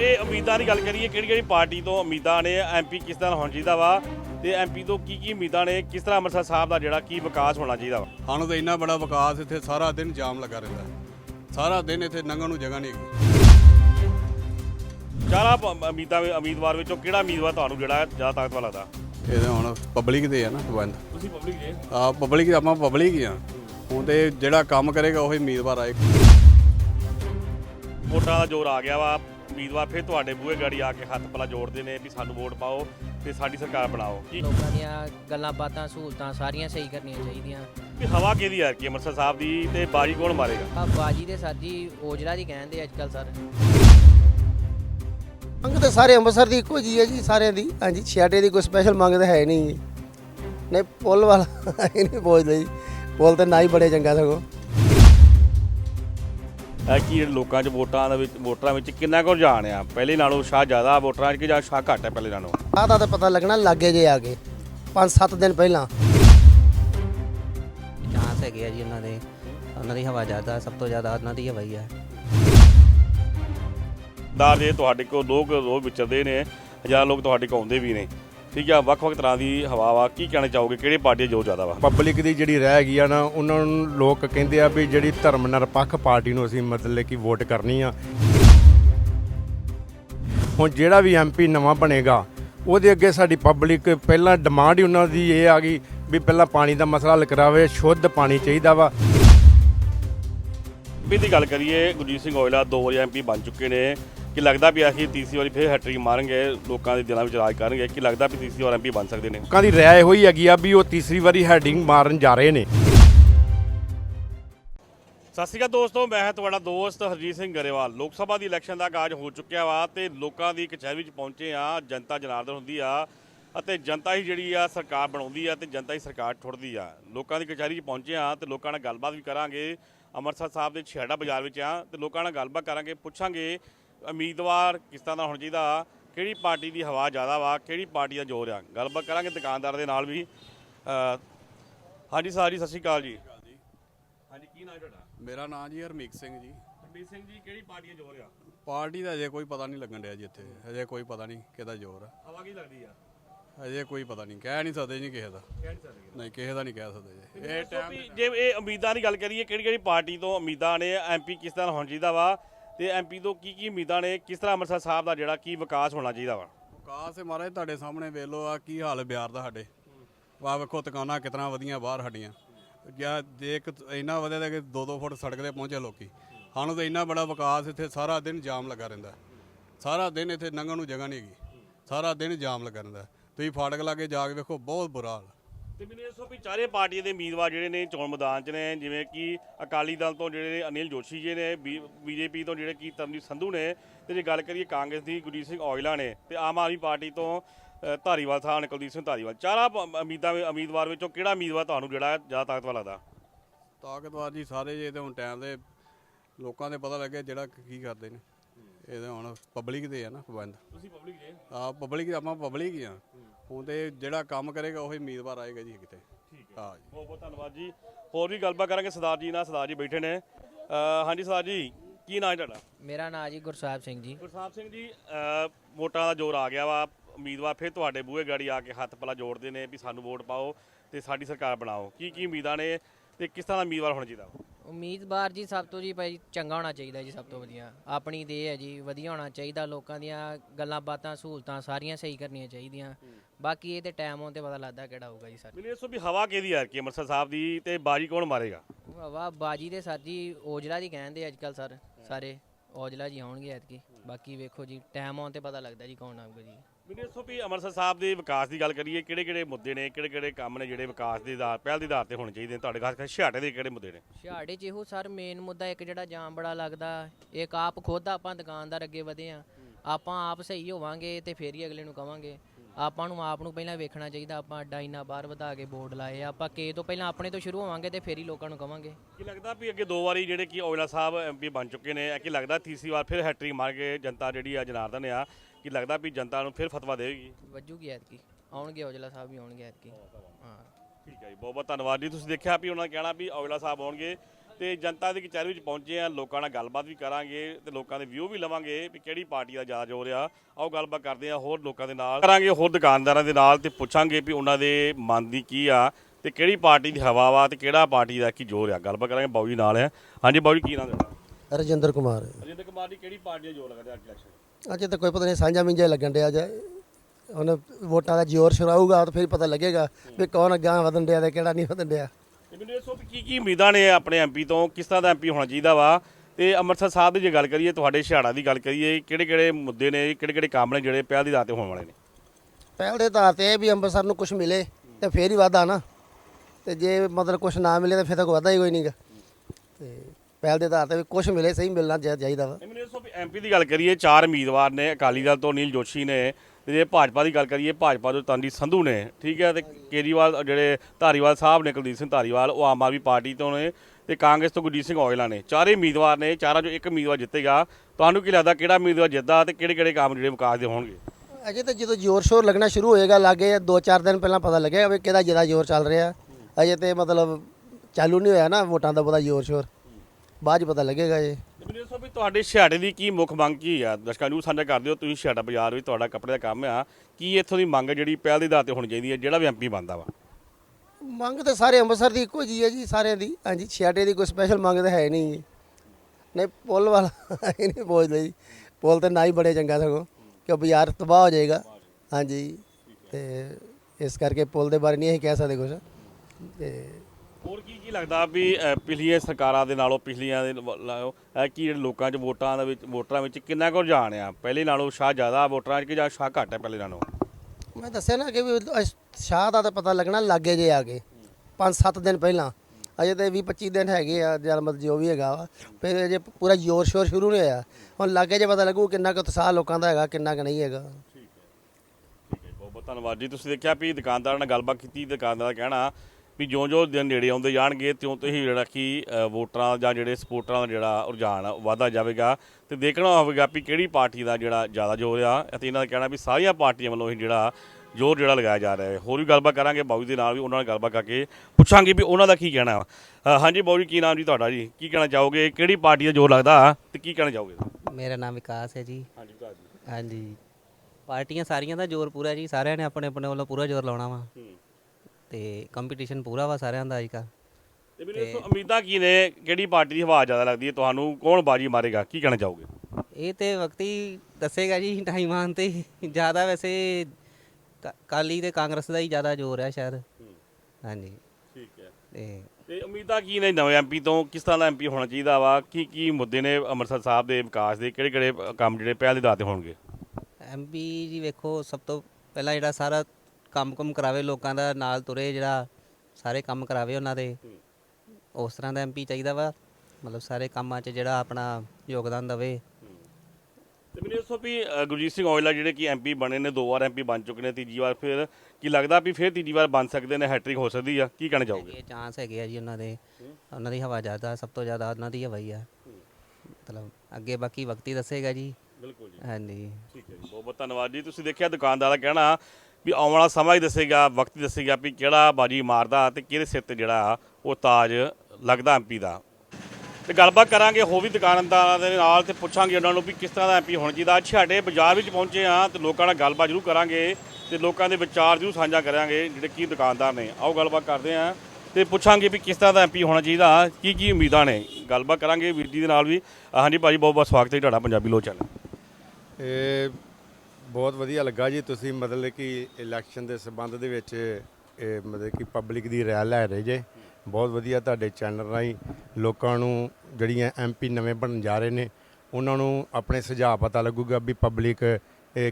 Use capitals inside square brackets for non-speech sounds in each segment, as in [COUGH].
ਇਹ ਉਮੀਦਾਂ ਦੀ ਗੱਲ ਕਰੀਏ ਕਿਹੜੀ ਕਿਹੜੀ ਪਾਰਟੀ ਤੋਂ ਉਮੀਦਾਂ ਨੇ ਐਮਪੀ ਕਿਸ ਤਰ੍ਹਾਂ ਹੋਣਾ ਚਾਹੀਦਾ ਵਾ ਤੇ ਐਮਪੀ ਤੋਂ ਕੀ ਕੀ ਉਮੀਦਾਂ ਨੇ ਕਿਸ ਤਰ੍ਹਾਂ ਅੰਮ੍ਰਿਤਸਰ ਸਾਹਿਬ ਦਾ ਜਿਹੜਾ ਕੀ ਵਿਕਾਸ ਹੋਣਾ ਚਾਹੀਦਾ ਵਾ? ਸਾਨੂੰ ਤਾਂ ਇੰਨਾ ਬੜਾ ਵਿਕਾਸ ਇੱਥੇ ਸਾਰਾ ਦਿਨ ਜਾਮ ਲੱਗਾ ਰਹਿੰਦਾ। ਸਾਰਾ ਦਿਨ ਇੱਥੇ ਲੰਘਣ ਨੂੰ ਜਗ੍ਹਾ ਨਹੀਂ ਹੈਗੀ। ਚਾਰਾ ਉਮੀਦਾਂ ਵਿੱਚ- ਉਮੀਦਵਾਰ ਵਿੱਚੋਂ ਕਿਹੜਾ ਉਮੀਦਵਾਰ ਤੁਹਾਨੂੰ ਜਿਹੜਾ ਜ਼ਿਆਦਾ ਤਾਕਤਵਰ ਲੱਗਦਾ? ਇਹਦੇ ਹੁਣ ਪਬਲਿਕ ਦੇ ਆ ਨਾ ਬੰਦ। ਤੁਸੀਂ ਪਬਲਿਕ ਜੇ? ਆ ਪਬਲਿਕ ਆਪਾਂ ਪਬਲਿਕ ਹੀ ਆ। ਹੁਣ ਤੇ ਜਿਹੜਾ ਕੰਮ ਕਰੇਗਾ ਉਹੀ ਉਮੀਦਵਾਰ ਆਏਗਾ। ਵੋਟਾਂ ਦਾ ਜ਼ੋਰ ਆ ਗਿਆ ਵਾ। ਉਮੀਦਵਾਰ ਫਿਰ ਤੁਹਾਡੇ ਬੂਹੇ ਗਾੜੀ ਆ ਕੇ ਹੱਥ ਪਲਾ ਜੋੜਦੇ ਨੇ ਵੀ ਸਾਨੂੰ ਵੋਟ ਪਾਓ ਤੇ ਸਾਡੀ ਸਰਕਾਰ ਬਣਾਓ। ਕੀ ਲੋਕਾਂ ਦੀਆਂ ਗੱਲਾਂ ਬਾਤਾਂ ਸਹੂਲਤਾਂ ਸਾਰੀਆਂ ਸਹੀ ਕਰਨੀਆਂ ਚਾਹੀਦੀਆਂ। ਵੀ ਹਵਾ ਕਿਹਦੀ ਆ ਕਿ ਅੰਮ੍ਰਿਤਸਰ ਸਾਹਿਬ ਦੀ ਤੇ ਬਾਜੀ ਕੌਣ ਮਾਰੇਗਾ? ਆ ਬਾਜੀ ਦੇ ਸਾਜੀ ਓਜਲਾ ਦੀ ਕਹਿੰਦੇ ਅੱਜ ਕੱਲ ਸਰ। ਮੰਗ ਤਾਂ ਸਾਰੇ ਅੰਮ੍ਰਿਤਸਰ ਦੀ ਇੱਕੋ ਜੀ ਹੈ ਜੀ ਸਾਰਿਆਂ ਦੀ। ਹਾਂਜੀ ਛਿਆਟੇ ਦੀ ਕੋਈ ਸਪੈਸ਼ਲ ਮੰਗ ਤਾਂ ਹੈ ਨਹੀਂ ਜੀ। ਨਹੀਂ ਪੁੱਲ ਵਾਲਾ [LAUGHS] ਇਹ ਨਹੀਂ ਪੁੱਛਦੇ ਜੀ। ਪੁੱਲ ਤਾਂ ਨਾ ਹੀ ਬੜੇ ਚੰਗਾ ਸਗੋਂ। ਕੀ ਜਿਹੜੇ ਲੋਕਾਂ 'ਚ ਵੋਟਾਂ ਦੇ ਵਿੱਚ ਵੋਟਰਾਂ ਵਿੱਚ ਕਿੰਨਾ ਕੁ ਰੁਝਾਨ ਆ? ਪਹਿਲੇ ਨਾਲੋਂ ਉਤਸ਼ਾਹ ਜ਼ਿਆਦਾ ਵੋਟਰਾਂ 'ਚ ਕਿ ਜਾਂ ਉਤਸ਼ਾਹ ਘੱਟ ਹੈ ਪਹਿਲੇ ਨਾਲੋਂ? ਆਹ ਤਾਂ ਪਤਾ ਲੱਗਣਾ ਲੱਗੇ ਜੇ ਆ ਕੇ 5-7 ਦਿਨ ਪਹਿਲਾਂ। ਚਾਂਸ ਹੈਗੇ ਆ ਜੀ ਉਹਨਾਂ ਦੇ ਉਹਨਾਂ ਦੀ ਹਵਾ ਜ਼ਿਆਦਾ ਸਭ ਤੋਂ ਜ਼ਿਆਦਾ ਉਹਨਾਂ ਦੀ ਹਵਾ ਹੀ ਦਾ ਜੇ ਤੁਹਾਡੇ ਕੋਲ ਲੋਕ ਰੋਜ਼ ਵਿਚਰਦੇ ਨੇ ਹਜ਼ਾਰਾਂ ਲੋਕ ਤੁਹਾਡੇ ਕੋਲ ਆਉਂਦੇ ਵੀ ਨੇ। ਠੀਕ ਆ ਵੱਖ-ਵੱਖ ਤਰ੍ਹਾਂ ਦੀ ਹਵਾ ਵਾ। ਕੀ ਕਹਿਣਾ ਚਾਹੋਗੇ? ਕਿਹੜੇ ਪਾਰਟੀ ਜੋ ਜ਼ਿਆਦਾ ਵਾ? ਪਬਲਿਕ ਦੀ ਜਿਹੜੀ ਰਹਿ ਗਈ ਆ ਨਾ ਉਹਨਾਂ ਨੂੰ ਲੋਕ ਕਹਿੰਦੇ ਆ ਵੀ ਜਿਹੜੀ ਧਰਮ ਨਿਰਪੱਖ ਪਾਰਟੀ ਨੂੰ ਅਸੀਂ ਮਤਲਬ ਕਿ ਵੋਟ ਕਰਨੀ ਆ। ਹੁਣ ਜਿਹੜਾ ਵੀ ਐਮਪੀ ਨਵਾਂ ਬਣੇਗਾ ਉਹਦੇ ਅੱਗੇ ਸਾਡੀ ਪਬਲਿਕ ਪਹਿਲਾਂ ਡਿਮਾਂਡ ਹੀ ਉਹਨਾਂ ਦੀ ਇਹ ਆ ਗਈ ਵੀ ਪਹਿਲਾਂ ਪਾਣੀ ਦਾ ਮਸਲਾ ਹੱਲ ਕਰਾਵੇ ਸ਼ੁੱਧ ਪਾਣੀ ਚਾਹੀਦਾ ਵਾ। ਵੀ ਦੀ ਗੱਲ ਕਰੀਏ ਗੁਰਜੀਤ ਸਿੰਘ ਔਜਲਾ ਦੋ ਵਾਰੀ ਐਮਪੀ ਬਣ ਚੁੱਕੇ ਨੇ। ਕਿ ਲੱਗਦਾ ਵੀ ਅਸੀਂ ਤੀਸਰੀ ਵਾਰੀ ਫਿਰ ਹੈਟ੍ਰਿਕ ਮਾਰਾਂਗੇ ਲੋਕਾਂ ਦੇ ਦਿਲਾਂ ਵਿੱਚ ਰਾਜ ਕਰਨਗੇ ਕਿ ਲੱਗਦਾ ਵੀ ਤੀਸਰੀ ਵਾਰ ਐਮਪੀ ਬਣ ਸਕਦੇ ਨੇ? ਲੋਕਾਂ ਦੀ ਰਾਏ ਹੋਈ ਹੈਗੀ ਆ ਵੀ ਉਹ ਤੀਸਰੀ ਵਾਰੀ ਹੈਡਿੰਗ ਮਾਰਨ ਜਾ ਰਹੇ ਨੇ। ਸਤਿ ਸ਼੍ਰੀ ਅਕਾਲ ਦੋਸਤੋ ਮੈਂ ਹਾਂ ਤੁਹਾਡਾ ਦੋਸਤ ਹਰਜੀਤ ਸਿੰਘ ਗਰੇਵਾਲ। ਲੋਕ ਸਭਾ ਦੀ ਇਲੈਕਸ਼ਨ ਦਾ ਆਗਾਜ਼ ਹੋ ਚੁੱਕਿਆ ਵਾ ਤੇ ਲੋਕਾਂ ਦੀ ਕਚਹਿਰੀ ਵਿੱਚ ਪਹੁੰਚੇ ਆ ਜਨਤਾ ਜਨਾਰਦਨ ਹੁੰਦੀ ਆ ਅਤੇ ਜਨਤਾ ਹੀ ਜਿਹੜੀ ਆ ਸਰਕਾਰ ਬਣਾਉਂਦੀ ਆ ਤੇ ਜਨਤਾ ਹੀ ਸਰਕਾਰ ਠੁੱਟਦੀ ਆ। ਲੋਕਾਂ ਦੀ ਕਚਹਿਰੀ 'ਚ ਪਹੁੰਚੇ ਆ ਤੇ ਲੋਕਾਂ ਨਾਲ ਗੱਲਬਾਤ ਵੀ ਕਰਾਂਗੇ। ਅੰਮ੍ਰਿਤਸਰ ਸਾਹਿਬ ਦੇ ਛੇੜਾ ਬਾਜ਼ਾਰ ਵਿੱਚ ਆ ਤੇ ਲੋਕਾਂ ਨਾਲ ਗੱਲਬਾਤ ਕਰਾਂਗੇ ਪੁੱਛਾਂਗੇ ਉਮੀਦਵਾਰ ਕਿਸ ਤਰ੍ਹਾਂ ਦਾ ਹੋਣਾ ਚਾਹੀਦਾ? ਕਿਹੜੀ ਪਾਰਟੀ ਦੀ ਹਵਾ ਜ਼ਿਆਦਾ ਵਾ? ਕਿਹੜੀ ਪਾਰਟੀ ਦਾ ਜ਼ੋਰ ਆ? ਗੱਲਬਾਤ ਕਰਾਂਗੇ ਦੁਕਾਨਦਾਰ ਦੇ ਨਾਲ ਵੀ। ਅ, ਹਾਂਜੀ ਸਰ ਜੀ ਸਤਿ ਸ਼੍ਰੀ ਅਕਾਲ ਜੀ। ਹਾਂਜੀ ਕੀ ਨਾਮ ਤੁਹਾਡਾ? ਮੇਰਾ ਨਾਂ ਜੀ ਹਰਮੀਤ ਸਿੰਘ ਜੀ। ਰਣਬੀਰ ਸਿੰਘ ਜੀ ਕਿਹੜੀ ਪਾਰਟੀ ਦਾ ਜ਼ੋਰ ਆ? ਪਾਰਟੀ ਦਾ ਅਜੇ ਕੋਈ ਪਤਾ ਨਹੀਂ ਲੱਗਣ ਡਿਆ ਜੀ ਇੱਥੇ। ਅਜੇ ਕੋਈ ਪਤਾ ਨਹੀਂ ਕਿਹਦਾ ਜ਼ੋਰ ਆ। ਹਵਾ ਕੀ ਲੱਗਦੀ ਆ? ਅਜੇ ਕੋਈ ਪਤਾ ਨਹੀਂ। ਕਹਿ ਨਹੀਂ ਸਕਦੇ ਜੀ ਕਿਸੇ ਦਾ। ਕਹਿ ਨਹੀਂ ਸਕਦੇ। ਨਹੀਂ ਕਿਸੇ ਦਾ ਨਹੀਂ ਕਹਿ ਸਕਦੇ ਜੀ। ਇਹ ਵੀ ਜੇ ਇਹ ਉਮੀਦਾਂ ਦੀ ਗੱਲ ਕਰੀਏ ਕਿਹੜੀ ਕਿਹੜੀ ਪਾਰਟੀ ਤੋਂ ਉਮੀਦਾਂ ਨੇ? ਐਮਪੀ ਕਿਸ ਤਰ੍ਹਾਂ ਹੋਣਾ ਚਾਹੀਦਾ ਵਾ? ਤੇ ਐਮਪੀ ਤੋਂ ਕੀ ਕੀ ਉਮੀਦਾਂ ਨੇ? ਕਿਸ ਤਰ੍ਹਾਂ ਅੰਮ੍ਰਿਤਸਰ ਸਾਹਿਬ ਦਾ ਜਿਹੜਾ ਕੀ ਵਿਕਾਸ ਹੋਣਾ ਚਾਹੀਦਾ ਵਾ? ਵਿਕਾਸ ਹੈ ਮਹਾਰਾਜ, ਤੁਹਾਡੇ ਸਾਹਮਣੇ ਵੇਖ ਲਓ ਆ ਕੀ ਹਾਲ ਬਿਆਰ ਦਾ ਸਾਡੇ। ਵਾਹ ਵੇਖੋ ਦੁਕਾਨਾਂ ਕਿਤਨਾ ਵਧੀਆਂ ਬਾਹਰ ਸਾਡੀਆਂ। ਜਾਂ ਜੇ ਇੱਕ ਇੰਨਾ ਵਧਿਆ ਤਾਂ ਕਿ 2-2 ਫੁੱਟ ਸੜਕ ਤੇ ਪਹੁੰਚੇ ਲੋਕੀ। ਸਾਨੂੰ ਤਾਂ ਇੰਨਾ ਬੜਾ ਵਿਕਾਸ ਇੱਥੇ ਸਾਰਾ ਦਿਨ ਜਾਮ ਲੱਗਾ ਰਹਿੰਦਾ। ਸਾਰਾ ਦਿਨ ਇੱਥੇ ਲੰਘਣ ਨੂੰ ਜਗ੍ਹਾ ਨਹੀਂ ਹੈਗੀ। ਸਾਰਾ ਦਿਨ ਜਾਮ ਲੱਗਾ ਰਹਿੰਦਾ। ਤੁਸੀਂ ਫਾਟਕ ਲਾਗੇ ਜਾ ਕੇ ਵੇਖੋ, ਬਹੁਤ ਬੁਰਾ ਹਾਲ। ਤੇ ਮੈਨੂੰ ਇਹ ਦੱਸੋ ਵੀ ਚਾਰੇ ਪਾਰਟੀਆਂ ਦੇ ਉਮੀਦਵਾਰ ਜਿਹੜੇ ਨੇ ਚੋਣ ਮੈਦਾਨ 'ਚ ਨੇ, ਜਿਵੇਂ ਕਿ ਅਕਾਲੀ ਦਲ ਤੋਂ ਜਿਹੜੇ ਅਨਿਲ ਜੋਸ਼ੀ ਜੀ ਨੇ ਬੀਜੇਪੀ ਤੋਂ ਜਿਹੜੇ ਕੀ ਤਰਨਜੀਤ ਸੰਧੂ ਨੇ, ਤੇ ਜੇ ਗੱਲ ਕਰੀਏ ਕਾਂਗਰਸ ਦੀ ਗੁਰਜੀਤ ਸਿੰਘ ਔਜਲਾ ਨੇ, ਤੇ ਆਮ ਆਦਮੀ ਪਾਰਟੀ ਤੋਂ ਧਾਰੀਵਾਲ ਸਾਹਿਬ ਨੇ ਕੁਲਦੀਪ ਸਿੰਘ ਧਾਰੀਵਾਲ। ਚਾਰਾ ਉਮੀਦਾਂ ਉਮੀਦਵਾਰ ਵਿੱਚੋਂ ਕਿਹੜਾ ਉਮੀਦਵਾਰ ਤੁਹਾਨੂੰ ਜਿਹੜਾ ਜ਼ਿਆਦਾ ਤਾਕਤਵਰ ਲੱਗਦਾ? ਤਾਕਤਵਰ ਜੀ ਸਾਰੇ ਜੇ ਤੇ ਹੁਣ ਟਾਈਮ ਦੇ ਲੋਕਾਂ ਦੇ ਪਤਾ ਲੱਗਿਆ ਜਿਹੜਾ ਕੀ ਕਰਦੇ ਨੇ। ਇਹ ਤਾਂ ਹੁਣ ਪਬਲਿਕ ਦੇ ਆ ਨਾ ਪਾਬੰਦ ਤੁਸੀਂ ਪਬਲਿਕ ਜੇ? ਆ ਪਬਲਿਕ ਆਪਾਂ ਪਬਲਿਕ ਹੀ ਆ। ਹੁਣ ਤੇ ਜਿਹੜਾ ਕੰਮ ਕਰੇਗਾ ਉਹੀ ਉਮੀਦਵਾਰ ਆਏਗਾ ਜੀ ਕਿਤੇ। ਠੀਕ ਹਾਂ। ਜੀ। ਬਹੁਤ ਬਹੁਤ ਧੰਨਵਾਦ ਜੀ। ਹੋਰ ਵੀ ਗੱਲਬਾਤ ਕਰਾਂਗੇ। ਸਰਦਾਰ ਜੀ ਨਾਲ ਸਰਦਾਰ ਜੀ ਬੈਠੇ ਨੇ। ਅ, ਹਾਂਜੀ ਸਰਦਾਰ ਜੀ ਕੀ ਨਾਂ ਹੈ ਤੁਹਾਡਾ? ਮੇਰਾ ਨਾਂ ਜੀ ਗੁਰਸਾਹਿਬ ਸਿੰਘ ਜੀ। ਗੁਰਸਾਹਿਬ ਸਿੰਘ ਜੀ ਅ, ਵੋਟਾਂ ਦਾ ਜ਼ੋਰ ਆ ਗਿਆ ਵਾ। ਉਮੀਦਵਾਰ ਫਿਰ ਤੁਹਾਡੇ ਬੂਹੇ ਗਾੜੀ ਆ ਕੇ ਹੱਥ ਪਲਾ ਜੋੜਦੇ ਨੇ ਵੀ ਸਾਨੂੰ ਵੋਟ ਪਾਓ ਤੇ ਸਾਡੀ ਸਰਕਾਰ ਬਣਾਓ। ਕੀ ਕੀ ਉਮੀਦਾਂ ਨੇ ਤੇ ਕਿਸ ਤਰ੍ਹਾਂ ਦਾ ਉਮੀਦਵਾਰ ਹੋਣਾ ਚਾਹੀਦਾ ਉਮੀਦਵਾਰ ਜੀ ਸਭ ਤੋਂ ਜੀ ਭਾਈ ਚੰਗਾ ਹੋਣਾ ਚਾਹੀਦਾ ਜੀ ਸਭ ਤੋਂ ਵਧੀਆ। ਆਪਣੀ ਦੇ ਹੈ ਜੀ ਵਧੀਆ ਹੋਣਾ ਚਾਹੀਦਾ ਲੋਕਾਂ ਦੀਆਂ ਗੱਲਾਂ ਬਾਤਾਂ ਸਹੂਲਤਾਂ ਸਾਰੀਆਂ ਸਹੀ ਕਰਨੀਆਂ ਚਾਹੀਦੀਆਂ। ਬਾਕੀ ਇਹ ਤੇ ਟਾਈਮ ਆਉਣ ਤੇ ਪਤਾ ਲੱਗਦਾ ਕਿਹੜਾ ਹੋਊਗਾ ਜੀ ਸਰ। ਮੈਨੂੰ ਇਹ ਦੱਸੋ ਵੀ ਹਵਾ ਕਿਹਦੀ ਆ ਕਿ ਅੰਮ੍ਰਿਤਸਰ ਸਾਹਿਬ ਦੀ ਤੇ ਬਾਜੀ ਕੌਣ ਮਾਰੇਗਾ? ਵਾਹ ਬਾਜੀ ਦੇ ਸਰ ਜੀ ਓਜਲਾ ਦੀ ਕਹਿੰਦੇ ਅੱਜ ਕੱਲ ਸਰ ਸਾਰੇ। ਓਜਲਾ ਜੀ ਆਉਣਗੇ ਐਤਕੀ। ਬਾਕੀ ਵੇਖੋ ਜੀ ਟਾਈਮ ਆਉਣ ਤੇ ਪਤਾ ਲੱਗਦਾ ਜੀ ਕੌਣ ਆਊਗਾ ਜੀ। ਮੈਨੂੰ ਦੱਸੋ ਵੀ ਅੰਮ੍ਰਿਤਸਰ ਸਾਹਿਬ ਦੇ ਵਿਕਾਸ ਦੀ ਗੱਲ ਕਰੀਏ ਕਿਹੜੇ ਕਿਹੜੇ ਮੁੱਦੇ ਨੇ ਕਿਹੜੇ ਕਿਹੜੇ ਕੰਮ ਨੇ ਜਿਹੜੇ ਵਿਕਾਸ ਦੇ ਆਧਾਰ ਪਹਿਲ ਦੇ ਆਧਾਰ ਤੇ ਹੋਣੇ ਚਾਹੀਦੇ ਨੇ? ਤੁਹਾਡੇ ਖਾਸ ਕਰ ਛਿਆਟੇ ਦੇ ਕਿਹੜੇ ਮੁੱਦੇ ਨੇ? ਛਿਆੜੇ 'ਚ ਇਹੋ ਸਰ ਮੇਨ ਮੁੱਦਾ ਇੱਕ ਜਿਹੜਾ ਜਾਮ ਬੜਾ ਲੱਗਦਾ ਇੱਕ ਆਪ ਖੁਦ ਆਪਾਂ ਦੁਕਾਨਦਾਰ ਅੱਗੇ ਵਧੇ ਆ। ਆਪਾਂ ਆਪ ਸਹੀ ਹੋਵਾਂਗੇ ਤੇ ਫੇਰ ਹੀ ਅਗਲੇ ਨੂੰ ਕਵਾਂਗੇ। ਆਪਾਂ ਨੂੰ ਆਪ ਨੂੰ ਪਹਿਲਾਂ ਵੇਖਣਾ ਚਾਹੀਦਾ ਆਪਾਂ ਅੱਡਾ ਇੰਨਾ ਬਾਹਰ ਵਧਾ ਕੇ ਬੋਰਡ ਲਾਏ ਆ ਆਪਾਂ ਕੇ ਤੋਂ ਪਹਿਲਾਂ ਆਪਣੇ ਤੋਂ ਸ਼ੁਰੂ ਹੋਵਾਂਗੇ ਤੇ ਫੇਰ ਹੀ ਲੋਕਾਂ ਨੂੰ ਕਵਾਂਗੇ। ਕੀ ਲੱਗਦਾ ਵੀ ਅੱਗੇ ਦੋ ਵਾਰੀ ਜਿਹੜੇ ਕਿ ਔਜਲਾ ਸਾਹਿਬ ਐਮਪੀ ਬਣ ਚੁੱਕੇ ਨੇ ਕੀ ਲੱਗਦਾ ਤੀਸਰੀ ਵਾਰ ਫਿਰ ਹੈਟ੍ਰਿਕ ਮਾਰ ਕੇ ਜਨਤਾ ਜਿਹੜੀ ਆ ਜਨਾਰਦਨ ਆ ਕੀ ਲੱਗਦਾ ਵੀ ਜਨਤਾ ਨੂੰ ਫਿਰ ਫਤਵਾ ਦੇਵੇਗੀ? ਵੱਜੂਗੀ ਐਤਕੀ। ਆਉਣਗੇ ਔਜਲਾ ਸਾਹਿਬ ਵੀ ਆਉਣਗੇ ਐਤਕੀ। ਹਾਂ। ਠੀਕ ਹੈ ਜੀ ਬਹੁਤ ਬਹੁਤ ਧੰਨਵਾਦ ਜੀ। ਤੁਸੀਂ ਦੇਖਿਆ ਵੀ ਉਹਨਾਂ ਨੇ ਕਹਿਣਾ ਵੀ ਔਜਲਾ ਸਾਹਿਬ ਆਉਣਗੇ ਤੇ ਜਨਤਾ ਦੀ ਕਚਹਿਰੀ ਵਿੱਚ ਪਹੁੰਚੇ ਆ ਲੋਕਾਂ ਨਾਲ ਗੱਲਬਾਤ ਵੀ ਕਰਾਂਗੇ ਤੇ ਲੋਕਾਂ ਦੇ ਵਿਊ ਵੀ ਲਵਾਂਗੇ ਵੀ ਕਿਹੜੀ ਪਾਰਟੀ ਦਾ ਜ਼ਿਆਦਾ ਜ਼ੋਰ ਆ ਆਓ ਗੱਲਬਾਤ ਕਰਦੇ ਆ ਹੋਰ ਲੋਕਾਂ ਦੇ ਨਾਲ। ਕਰਾਂਗੇ ਹੋਰ ਦੁਕਾਨਦਾਰਾਂ ਦੇ ਨਾਲ ਤੇ ਪੁੱਛਾਂਗੇ ਵੀ ਉਹਨਾਂ ਦੇ ਮਨ ਦੀ ਕੀ ਆ ਤੇ ਕਿਹੜੀ ਪਾਰਟੀ ਦੀ ਹਵਾ ਵਾ ਤੇ ਕਿਹੜਾ ਪਾਰਟੀ ਦਾ ਕੀ ਜ਼ੋਰ ਆ। ਗੱਲਬਾਤ ਕਰਾਂਗੇ ਬਾਊ ਜੀ ਨਾਲ ਆ ਹਾਂਜੀ ਬਾਊ ਜੀ ਕੀ ਨਾਮ ਤੁਹਾਡਾ? ਰਜਿੰਦਰ ਕੁਮਾਰ। ਅਜਿੰਦਰ ਕੁਮਾਰ ਦੀ ਕਿਹੜੀ ਪਾਰਟੀ ਦਾ ਜ਼ੋਰ ਲੱਗਦਾ ਅੱਜ ਇਲੈਕਸ਼ਨ ਅਜੇ ਤਾਂ ਕੋਈ ਪਤਾ ਨਹੀਂ ਸਾਂਝਾ ਮਿੰਜਾ ਲੱਗਣ ਡਿਆ ਜਾਂ। ਹੁਣ ਵੋਟਾਂ ਦਾ ਜ਼ੋਰ ਸ਼ੁਰਾਊਗਾ ਤਾਂ ਫਿਰ ਪਤਾ ਲੱਗੇਗਾ ਵੀ ਕੌਣ ਅੱਗਾ ਵਧਣ ਡਿਆ ਤੇ ਕਿਹੜਾ ਨਹੀਂ ਵਧਣ ਡਿਆ। ਤੇ ਮੈਨੂੰ ਦੱਸੋ ਵੀ ਕੀ ਕੀ ਉਮੀਦਾਂ ਨੇ ਆਪਣੇ ਐਮਪੀ ਤੋਂ? ਕਿਸ ਤਰ੍ਹਾਂ ਦਾ ਐਮਪੀ ਹੋਣਾ ਚਾਹੀਦਾ ਵਾ? ਤੇ ਅੰਮ੍ਰਿਤਸਰ ਸਾਹਿਬ ਦੀ ਜੇ ਗੱਲ ਕਰੀਏ ਤੁਹਾਡੇ ਛਿਹਾੜਾ ਦੀ ਗੱਲ ਕਰੀਏ ਕਿਹੜੇ ਕਿਹੜੇ ਮੁੱਦੇ ਨੇ ਕਿਹੜੇ ਕਿਹੜੇ ਕੰਮ ਨੇ ਜਿਹੜੇ ਪਹਿਲ ਦੀ ਰਾਤ ਤੇ ਹੋਣ ਵਾਲੇ ਨੇ? ਪਹਿਲ ਦੇ ਆਧਾਰ ਤੇ ਇਹ ਵੀ ਅੰਮ੍ਰਿਤਸਰ ਨੂੰ ਕੁਝ ਮਿਲੇ ਤੇ ਫੇਰ ਹੀ ਵਾਧਾ ਨਾ। ਤੇ ਜੇ ਮਤਲਬ ਕੁਝ ਨਾ ਮਿਲੇ ਤਾਂ ਫਿਰ ਤਾਂ ਕੋਈ ਵਾਧਾ ਹੀ ਕੋਈ ਨਹੀਂਗਾ ਤੇ ਪਹਿਲ ਦੇ ਆਧਾਰ ਤੇ ਵੀ ਕੁਝ ਮਿਲੇ ਸਹੀ ਮਿਲਣਾ ਚਾਹੀਦਾ ਵਾ। ਮੈਨੂੰ ਦੱਸੋ ਵੀ ਐਮਪੀ ਦੀ ਗੱਲ ਕਰੀਏ ਚਾਰ ਉਮੀਦਵਾਰ ਨੇ ਅਕਾਲੀ ਦਲ ਤੋਂ ਨੀਲ ਜੋਸ਼ੀ ਨੇ ਤੇ ਜੇ ਭਾਜਪਾ ਦੀ ਗੱਲ ਕਰੀਏ ਭਾਜਪਾ ਤੋਂ ਤਨਦੀ ਸੰਧੂ ਨੇ ਠੀਕ ਹੈ? ਤੇ ਕੇਜਰੀਵਾਲ ਜਿਹੜੇ ਧਾਰੀਵਾਲ ਸਾਹਿਬ ਨੇ ਕੁਲਦੀਪ ਸਿੰਘ ਧਾਰੀਵਾਲ ਉਹ ਆਮ ਆਦਮੀ ਪਾਰਟੀ ਤੋਂ ਨੇ ਤੇ ਕਾਂਗਰਸ ਤੋਂ ਗੁਰਜੀਤ ਸਿੰਘ ਔਜਲਾ ਨੇ। ਚਾਰੇ ਉਮੀਦਵਾਰ ਨੇ ਚਾਰਾਂ ਚੋਂ ਇੱਕ ਉਮੀਦਵਾਰ ਜਿੱਤੇਗਾ। ਤੁਹਾਨੂੰ ਕੀ ਲੱਗਦਾ ਕਿਹੜਾ ਉਮੀਦਵਾਰ ਜਿੱਤਦਾ ਤੇ ਕਿਹੜੇ ਕਿਹੜੇ ਕੰਮ ਜਿਹੜੇ ਵਿਕਾਸ ਦੇ ਹੋਣਗੇ? ਅਜੇ ਤਾਂ ਜਦੋਂ ਜ਼ੋਰ ਸ਼ੋਰ ਲੱਗਣਾ ਸ਼ੁਰੂ ਹੋਏਗਾ ਲਾਗੇ ਦੋ ਚਾਰ ਦਿਨ ਪਹਿਲਾਂ ਪਤਾ ਲੱਗੇਗਾ ਵੀ ਕਿਹਦਾ ਜ਼ਿਆਦਾ ਜ਼ੋਰ ਚੱਲ ਰਿਹਾ। ਅਜੇ ਤੇ ਮਤਲਬ ਚਾਲੂ ਨਹੀਂ ਹੋਇਆ ਨਾ ਵੋਟਾਂ ਦਾ ਬਹੁਤਾ ਜ਼ੋਰ ਸ਼ੋਰ ਬਾਅਦ 'ਚ ਪਤਾ ਲੱਗੇਗਾ ਜੀ। ਮੈਨੂੰ ਦੱਸੋ ਵੀ ਤੁਹਾਡੇ ਛਿਹਾੜੇ ਦੀ ਕੀ ਮੁੱਖ ਮੰਗ ਕੀ ਆ? ਦਰਸ਼ਕਾਂ ਨੂੰ ਸਾਂਝਾ ਕਰਦੇ ਹੋ ਤੁਸੀਂ ਛਿਹਾੜਾ ਬਾਜ਼ਾਰ ਵਿੱਚ ਤੁਹਾਡਾ ਕੱਪੜੇ ਦਾ ਕੰਮ ਆ। ਕੀ ਇੱਥੋਂ ਦੀ ਮੰਗ ਜਿਹੜੀ ਪਹਿਲ ਦੇ ਆਧਾਰ ਤੇ ਹੋਣੀ ਚਾਹੀਦੀ ਹੈ ਜਿਹੜਾ ਵੀ ਐਮਪੀ ਬਣਦਾ ਵਾ? ਮੰਗ ਤਾਂ ਸਾਰੇ ਅੰਮ੍ਰਿਤਸਰ ਦੀ ਇੱਕੋ ਜੀ ਹੈ ਜੀ ਸਾਰਿਆਂ ਦੀ। ਹਾਂਜੀ ਛਿਆਟੇ ਦੀ ਕੋਈ ਸਪੈਸ਼ਲ ਮੰਗ ਤਾਂ ਹੈ ਨਹੀਂ ਜੀ। ਨਹੀਂ ਪੁੱਲ ਵਾਲਾ [LAUGHS] ਇਹ ਨਹੀਂ ਪੁੱਛਦੇ ਜੀ। ਪੁੱਲ ਤੇ ਨਾ ਹੀ ਬੜੇ ਚੰਗਾ ਸਗੋਂ ਕਿ ਬਾਜ਼ਾਰ ਤਬਾਹ ਹੋ ਜਾਏਗਾ। ਹਾਂਜੀ ਤੇ ਇਸ ਕਰਕੇ ਪੁੱਲ ਦੇ ਬਾਰੇ ਨਹੀਂ ਅਸੀਂ ਕਹਿ ਸਕਦੇ ਕੁਝ ਤੇ ਹੋਰ ਕੀ ਕੀ ਲੱਗਦਾ ਵੀ ਅ, ਪਿਛਲੀਆਂ ਸਰਕਾਰਾਂ ਦੇ ਨਾਲੋਂ ਪਿਛਲੀਆਂ ਦੇ ਲ- ਲਾਓ ਇਹ ਕੀ ਜਿਹੜੇ ਲੋਕਾਂ 'ਚ ਵੋਟਾਂ ਦੇ ਵਿੱਚ ਵੋਟਰਾਂ ਵਿੱਚ ਕਿੰਨਾ ਕੁ ਰੁਝਾਨ ਆ? ਪਹਿਲੇ ਨਾਲੋਂ ਸ਼ਾਹ ਜ਼ਿਆਦਾ ਵੋਟਰਾਂ 'ਚ ਕਿ ਜਾਂ ਸ਼ਾਹ ਘੱਟ ਹੈ ਪਹਿਲੇ ਨਾਲੋਂ? ਮੈਂ ਦੱਸਿਆ ਨਾ ਕਿ ਵੀ ਅਸ- ਸ਼ਾਹ ਦਾ ਤਾਂ ਪਤਾ ਲੱਗਣਾ ਲੱਗੇ ਜੇ ਆ ਕੇ। 5-7 ਦਿਨ ਪਹਿਲਾਂ। ਅਜੇ ਤੇ 20-25 ਦਿਨ ਹੈਗੇ ਆ ਜਨਮਤ ਜੋ ਵੀ ਹੈਗਾ ਵਾ। ਫਿਰ ਅਜੇ ਪੂਰਾ ਜ਼ੋਰ ਸ਼ੋਰ ਸ਼ੁਰੂ ਨਹੀਂ ਹੋਇਆ। ਹੁਣ ਲੱਗੇ ਜੇ ਪਤਾ ਲੱਗੂ ਕਿੰਨਾ ਕੁ ਉਤਸ਼ਾਹ ਲੋਕਾਂ ਦਾ ਹੈਗਾ ਕਿੰਨਾ ਕੁ ਨਹੀਂ ਹੈਗਾ। ਠੀਕ ਹੈ। ਬਹੁਤ ਬਹੁਤ ਧੰਨਵਾਦ ਜੀ। ਤੁਸੀਂ ਦੇਖਿਆ ਵੀ ਦੁਕਾਨਦਾਰਾਂ ਨਾਲ ਗੱਲਬਾਤ ਕੀਤੀ ਦੁਕਾਨਦਾਰ ਦਾ ਕਹਿਣਾ ਵੀ ਜਿਉਂ-ਜਿਉਂ ਦਿਨ ਨੇੜੇ ਆਉਂਦੇ ਜਾਣਗੇ ਤਿਉਂ ਤੋਂ ਹੀ ਜਿਹੜਾ ਕਿ ਵੋਟਰਾਂ ਜਾਂ ਜਿਹੜੇ ਸਪੋਰਟਰਾਂ ਦਾ ਜਿਹੜਾ ਰੁਝਾਨ ਵਧਦਾ ਜਾਵੇਗਾ। ਤੇ ਦੇਖਣਾ ਹੋਵੇਗਾ ਵੀ ਕਿਹੜੀ ਪਾਰਟੀ ਦਾ ਜਿਹੜਾ ਜ਼ਿਆਦਾ ਜ਼ੋਰ ਆ ਅਤੇ ਇਹਨਾਂ ਦਾ ਕਹਿਣਾ ਵੀ ਸਾਰੀਆਂ ਪਾਰਟੀਆਂ ਵੱਲੋਂ ਹੀ ਜਿਹੜਾ ਜ਼ੋਰ ਜਿਹੜਾ ਲਗਾਇਆ ਜਾ ਰਿਹਾ ਹੈ। ਹੋਰ ਵੀ ਗੱਲਬਾਤ ਕਰਾਂਗੇ ਬਾਬੂ ਦੇ ਨਾਲ ਵੀ ਉਹਨਾਂ ਨਾਲ ਗੱਲਬਾਤ ਕਰਕੇ ਪੁੱਛਾਂਗੇ ਵੀ ਉਹਨਾਂ ਦਾ ਕੀ ਕਹਿਣਾ। ਹਾਂਜੀ ਬਾਬੂ ਜੀ ਕੀ ਨਾਮ ਜੀ ਤੁਹਾਡਾ ਜੀ? ਕੀ ਕਹਿਣਾ ਚਾਹੋਗੇ? ਕਿਹੜੀ ਪਾਰਟੀ ਦਾ ਜ਼ੋਰ ਲੱਗਦਾ ਤੇ ਕੀ ਕਹਿਣਾ ਚਾਹੋਗੇ? ਮੇਰਾ ਨਾਮ ਵਿਕਾਸ ਹੈ ਜੀ। ਹਾਂਜੀ ਵਿਕਾਸ ਜੀ। ਹਾਂਜੀ। ਪਾਰਟੀਆਂ ਸਾਰੀਆਂ ਦਾ ਜ਼ੋਰ ਪੂਰਾ ਜੀ। ਸਾਰਿਆਂ ਨੇ ਆਪਣੇ ਆਪਣੇ ਵੱਲੋਂ ਪੂਰਾ ਜ਼ੋਰ ਲਾਉਣਾ ਵਾ। ਤੇ ਕੰਪੀਟੀਸ਼ਨ ਪੂਰਾ ਵਾ ਸਾਰਿਆਂ ਦਾ ਅੱਜ ਕੱਲ੍ਹ। ਤੇ ਮੈਨੂੰ ਦੱਸੋ ਉਮੀਦਾਂ ਕੀ ਨੇ? ਕਿਹੜੀ ਪਾਰਟੀ ਦੀ ਹਵਾ ਜ਼ਿਆਦਾ ਲੱਗਦੀ ਹੈ? ਤੁਹਾਨੂੰ ਕੌਣ ਬਾਜੀ ਮਾਰੇਗਾ? ਕੀ ਕਹਿਣਾ ਚਾਹੋਗੇ? ਇਹ ਤੇ ਵਕਤੀ ਦੱਸੇਗਾ ਜੀ ਟਾਈਮਾਂ ਤੇ। ਜ਼ਿਆਦਾ ਵੈਸੇ ਕਾਲੀ ਤੇ ਕਾਂਗਰਸ ਦਾ ਹੀ ਜ਼ਿਆਦਾ ਜ਼ੋਰ ਹੈ ਸ਼ਾਇਦ। ਹਾਂਜੀ। ਠੀਕ ਹੈ। ਤੇ ਤੇ ਉਮੀਦਾਂ ਕੀ ਨੇ ਨਵੇਂ ਐਮਪੀ ਤੋਂ? ਕਿਸ ਤਰ੍ਹਾਂ ਦਾ ਐਮਪੀ ਹੋਣਾ ਚਾਹੀਦਾ ਵਾ? ਕੀ ਕੀ ਮੁੱਦੇ ਨੇ ਅੰਮ੍ਰਿਤਸਰ ਸਾਹਿਬ ਦੇ ਵਿਕਾਸ ਦੇ? ਕਿਹੜੇ ਕਿਹੜੇ ਕੰਮ ਜਿਹੜੇ ਪਹਿਲ ਦੇ ਦਾਤੇ ਹੋਣਗੇ? ਐਮਪੀ ਜੀ ਵੇਖੋ ਸਭ ਤੋਂ ਪਹਿਲਾਂ ਜਿਹੜਾ ਸਾਰਾ ਕੰਮ-ਕੁਮ ਕਰਾਵੇ ਲੋਕਾਂ ਦਾ ਨਾਲ ਤੁਰੇ ਜਿਹੜਾ ਸਾਰੇ ਕੰਮ ਕਰਾਵੇ ਉਹਨਾਂ ਦੇ। ਉਸ ਤਰ੍ਹਾਂ ਦਾ ਐਮਪੀ ਚਾਹੀਦਾ ਵਾ। ਮਤਲਬ ਸਾਰੇ ਕੰਮਾਂ 'ਚ ਜਿਹੜਾ ਆਪਣਾ ਯੋਗਦਾਨ ਦੇਵੇ। ਤੇ ਮੈਨੂੰ ਦੱਸੋ ਵੀ ਅ, ਗੁਰਜੀਤ ਸਿੰਘ ਔਜਲਾ ਜਿਹੜੇ ਕਿ ਐਮਪੀ ਬਣੇ ਨੇ ਦੋ ਵਾਰ ਐਮਪੀ ਬਣ ਚੁੱਕੇ ਨੇ ਤੀਜੀ ਵਾਰ ਫਿਰ ਕੀ ਲੱਗਦਾ ਵੀ ਫਿਰ ਤੀਜੀ ਵਾਰ ਬਣ ਸਕਦੇ ਨੇ ਹੈਟ੍ਰਿਕ ਹੋ ਸਕਦੀ ਆ? ਕੀ ਕਹਿਣਾ ਚਾਹੋਗੇ? ਇਹ ਚਾਂਸ ਹੈਗੇ ਆ ਜੀ ਉਹਨਾਂ ਦੇ। ਉਹਨਾਂ ਦੀ ਹਵਾ ਜ਼ਿਆਦਾ ਸਭ ਤੋਂ ਜ਼ਿਆਦਾ ਉਹਨਾਂ ਦੀ ਹਵਾ ਹੀ ਆ। ਮਤਲਬ ਅੱਗੇ ਬਾਕੀ ਵਕਤੀ ਦੱਸੇਗਾ ਜੀ। ਬਿਲਕੁਲ ਜੀ। ਹਾਂਜੀ। ਠੀਕ ਹੈ ਜੀ ਬਹੁਤ ਬਹੁਤ ਧੰਨਵਾਦ ਜੀ। ਤੁਸੀਂ ਦੇਖਿਆ ਦੁਕਾਨਦਾਰ ਦਾ ਕਹਿਣਾ ਵੀ ਆਉਣ ਵਾਲਾ ਸਮਾਂ ਹੀ ਦੱਸੇਗਾ ਵਕਤ ਹੀ ਦੱਸੇਗਾ ਵੀ ਕਿਹੜਾ ਬਾਜੀ ਮਾਰਦਾ ਤੇ ਕਿਹਦੇ ਸਿਰ ਤੇ ਜਿਹੜਾ ਉਹ ਤਾਜ ਲੱਗਦਾ ਐਮਪੀ ਦਾ। ਤੇ ਗੱਲਬਾਤ ਕਰਾਂਗੇ ਹੋਰ ਵੀ ਦੁਕਾਨਦਾਰਾਂ ਦੇ ਨਾਲ ਤੇ ਪੁੱਛਾਂਗੇ ਉਹਨਾਂ ਨੂੰ ਵੀ ਕਿਸ ਤਰ੍ਹਾਂ ਦਾ ਐਮਪੀ ਹੋਣਾ ਚਾਹੀਦਾ। ਅੱਜ ਸਾਡੇ ਬਾਜ਼ਾਰ ਵਿੱਚ ਪਹੁੰਚੇ ਆ ਤੇ ਲੋਕਾਂ ਨਾਲ ਗੱਲਬਾਤ ਜ਼ਰੂਰ ਕਰਾਂਗੇ ਤੇ ਲੋਕਾਂ ਦੇ ਵਿਚਾਰ ਜ਼ਰੂਰ ਸਾਂਝਾ ਕਰਾਂਗੇ ਜਿਹੜੇ ਕੀ ਦੁਕਾਨਦਾਰ ਨੇ। ਆਓ ਗੱਲਬਾਤ ਕਰਦੇ ਆ ਤੇ ਪੁੱਛਾਂਗੇ ਵੀ ਕਿਸ ਤਰ੍ਹਾਂ ਦਾ ਐਮਪੀ ਹੋਣਾ ਚਾਹੀਦਾ ਕੀ ਕੀ ਉਮੀਦਾਂ ਨੇ। ਗੱਲਬਾਤ ਕਰਾਂਗੇ ਵੀਰ ਜੀ ਦੇ ਨਾਲ ਵੀ। ਅ, ਹਾਂਜੀ ਭਾਜੀ ਬਹੁਤ ਬਹੁਤ ਸਵਾਗਤ ਹੈ ਤੁਹਾਡਾ ਪੰਜਾਬੀ ਲੋਕ ਚੈਨਲ। ਇਹ ਬਹੁਤ ਵਧੀਆ ਲੱਗਾ ਜੀ ਤੁਸੀਂ ਮਤਲਬ ਕਿ ਇਲੈਕਸ਼ਨ ਦੇ ਸੰਬੰਧ ਦੇ ਵਿੱਚ ਇਹ ਮਤਲਬ ਕਿ ਪਬਲਿਕ ਦੀ ਰਾਏ ਲੈ ਰਹੇ ਜੇ। ਬਹੁਤ ਵਧੀਆ ਤੁਹਾਡੇ ਚੈਨਲ ਰਾਹੀਂ ਲੋਕਾਂ ਨੂੰ ਜਿਹੜੀਆਂ ਐਮਪੀ ਨਵੇਂ ਬਣਨ ਜਾ ਰਹੇ ਨੇ, ਉਹਨਾਂ ਨੂੰ ਆਪਣੇ ਸੁਝਾਅ ਪਤਾ ਲੱਗੂਗਾ ਵੀ ਪਬਲਿਕ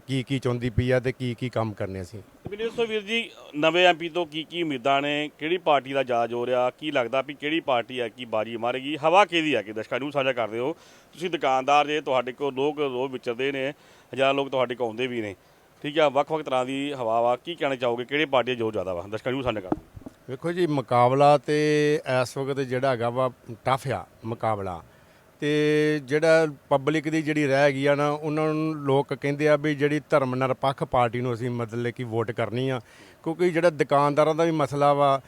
ਕੀ ਕੀ ਚਾਹੁੰਦੀ ਪਈ ਆ ਤੇ ਕੀ ਕੀ ਕੰਮ ਕਰਨੇ ਅਸੀਂ? ਮੈਨੂੰ ਦੱਸੋ ਵੀਰ ਜੀ ਨਵੇਂ ਐਮਪੀ ਤੋਂ ਕੀ ਕੀ ਉਮੀਦਾਂ ਨੇ? ਕਿਹੜੀ ਪਾਰਟੀ ਦਾ ਜ਼ਿਆਦਾ ਜ਼ੋਰ ਆ ਕੀ ਲੱਗਦਾ ਵੀ ਕਿਹੜੀ ਪਾਰਟੀ ਆ ਕੀ ਬਾਜੀ ਮਾਰੇਗੀ? ਹਵਾ ਕਿਹਦੀ ਆ ਕਿ ਦਰਸ਼ਕਾਂ ਨੂੰ ਸਾਂਝਾ ਕਰਦੇ ਹੋ ਤੁਸੀਂ ਦੁਕਾਨਦਾਰ ਜੇ ਤੁਹਾਡੇ ਕੋਲ ਲੋਕ ਰੋਜ਼ ਵਿਚਰਦੇ ਨੇ ਹਜ਼ਾਰਾਂ ਲੋਕ ਤੁਹਾਡੇ ਕੋਲ ਆਉਂਦੇ ਵੀ ਨੇ। ਠੀਕ ਆ ਵੱਖ-ਵੱਖ ਤਰ੍ਹਾਂ ਦੀ ਹਵਾ ਵਾ। ਕੀ ਕਹਿਣਾ ਚਾਹੋਗੇ? ਕਿਹੜੇ ਪਾਰਟੀ ਜ਼ੋਰ ਜ਼ਿਆਦਾ ਵਾ? ਦਰਸ਼ਕਾਂ ਨੂੰ ਸਾਂਝਾ ਕਰਦੇ ਹੋ। ਵੇਖੋ ਜੀ ਮੁਕਾਬਲਾ ਤੇ ਇਸ ਵਕਤ ਜਿਹੜਾ ਹੈਗਾ ਵਾ ਟਫ ਆ ਮੁਕਾਬਲਾ। ਤੇ ਜਿਹੜਾ ਪਬਲਿਕ ਦੀ ਜਿਹੜੀ ਰਹਿ ਗਈ ਆ ਨਾ, ਉਹਨਾਂ ਨੂੰ ਲੋਕ ਕਹਿੰਦੇ ਆ ਵੀ ਜਿਹੜੀ ਧਰਮ ਨਿਰਪੱਖ ਪਾਰਟੀ ਨੂੰ ਅਸੀਂ ਮਤਲਬ ਕਿ ਵੋਟ ਕਰਨੀ ਆ। ਕਿਉਂਕਿ ਜਿਹੜਾ ਦੁਕਾਨਦਾਰਾਂ ਦਾ ਵੀ ਮਸਲਾ ਵਾ